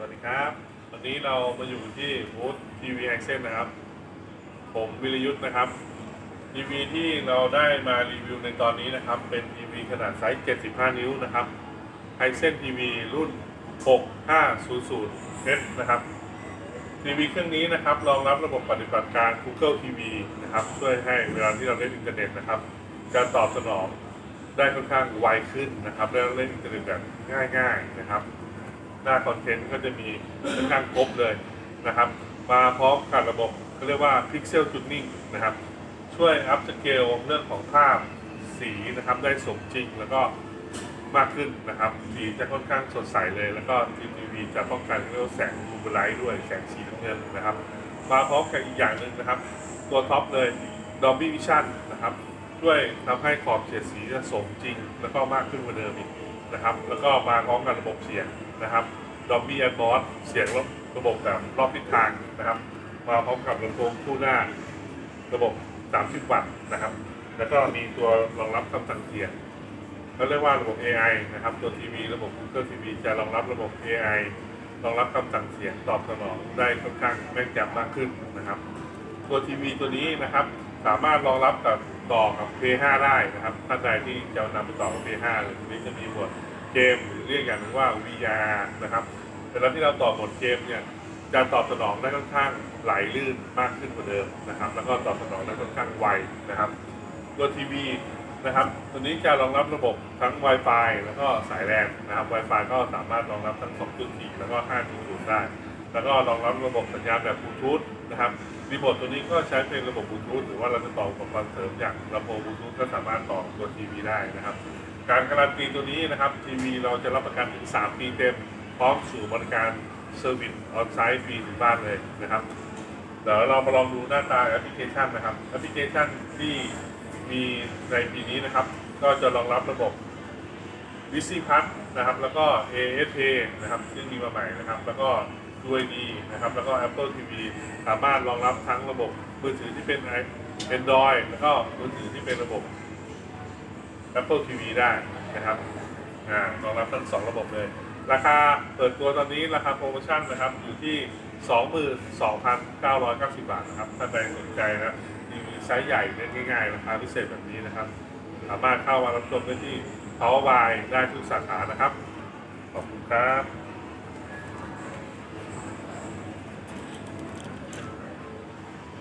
สวัสดีครับ วันนี้เรามาอยู่ที่บูธทีวีแอคเซนนะครับ ผมวิรยุทธ์นะครับ ทีวีที่เราได้มารีวิวในตอนนี้นะครับ เป็นทีวีขนาดไซส์ 75 นิ้วนะครับไฮเซนทีวีรุ่น 6500 F นะครับ ทีวีเครื่องนี้นะครับ รองรับระบบปฏิบัติการ Google TV นะครับ ช่วยให้เวลาที่เราเล่นอินเทอร์เน็ตนะครับการตอบสนองได้ค่อนข้างไวขึ้นนะครับ และเล่นอินเทอร์เน็ตแบบง่าย ๆ นะครับ หน้าคอนเทนต์ก็จะมีค่อนข้างครบเลยนะครับ มาพร้อมกับระบบเขาเรียกว่า Pixel Tuning นะครับ ช่วยอัพสเกลเรื่องของภาพสีนะครับได้สมจริงแล้วก็มากขึ้นนะครับ สีจะค่อนข้างสดใสเลย แล้วก็ทีวีจะป้องกันเรื่องแสงบูบูไลท์ด้วยแสงสีน้ำเงินนะครับ มาพร้อมกับอีกอย่างหนึ่งนะครับ ตัวท็อปเลย Dolby Vision นะครับ ช่วยทำให้ขอบเฉดสีจะสมจริง แล้วก็มากขึ้นกว่าเดิมอีกนะครับ แล้วก็มาพร้อมกับระบบเสียง นะครับ Dolby Atmos เสียงระบบแบบรอบทิศทางนะครับ มาพร้อมกับลำโพงคู่หน้า ระบบ 30 วัตต์นะครับ แล้วก็มีตัวรองรับคำสั่งเสียงเขาเรียกว่าระบบ AI นะครับ ตัวทีวีระบบ Google TV จะรองรับระบบ AI รองรับคำสั่งเสียงตอบสนองได้ค่อนข้างแม่นยำมากขึ้นนะครับ ตัวทีวีตัวนี้นะครับ สามารถรองรับกับต่อกับ P5 ได้นะครับท่านใดที่จะนำไปต่อกับ P5 หรือนี้จะมีบทเกมหรื เรียกอย่างหนึงว่า VR นะครับเวลาที่เราตอบทเกมเนี่ยจะตอบสนองได้ค่อนข้างไหลลื่นมากขึ้นกว่าเดิมนะครับ แล้วก็ตอบสนองได้ค่อนข้างไวนะครับตัวทีวีนะครับ ตัวนี้จะรองรับระบบทั้ง Wi-Fi แล้วก็สายแลนนะครับ Wi-Fi ก็สามารถรองรับทั้ง 2.4 แล้วก็ 5.0 ได้ แล้วก็รองรับระบบสัญญาณแบบบลูทูธนะครับรีโมทตัวนี้ก็ใช้เป็นระบบบลูทูธหรือว่าเราจะต่ออุปกรณ์เสริมอย่างลำโพงบลูทูธก็สามารถต่อตัวทีวีได้นะครับ การการันตีตัวนี้นะครับทีวีเราจะรับประกันถึง 3 ปีเต็ม พร้อมสู่บริการเซอร์วิสออนไซต์ฟรีถึงบ้านเลยนะครับเดี๋ยวเรามาลองดูหน้าตาแอปพลิเคชันนะครับแอปพลิเคชันที่มีในปีนี้นะครับ ก็จะรองรับระบบ v c p a s นะครับ แล้วก็ ASA นะครับ ซึ่งมีมาใหม่นะครับ แล้วก็ UID นะครับ แล้วก็ Apple TV สามารถรองรับทั้งระบบมือถือที่เป็น Android แล้วก็มือถือที่เป็นระบบ Apple TV ได้นะครับรองรับทั้งสองระบบเลย ราคาเปิดตัวตอนนี้ราคาโปรโมชั่นนะครับอยู่ที่ 22,990 บาทนะครับท่านใดสนใจนะทีวีไซส์ใหญ่เล่นง่ายๆราคาพิเศษแบบนี้นะครับ สามารถเข้ามารับชมได้ที่ Power by ได้ทุกสาขานะครับ ขอบคุณครับ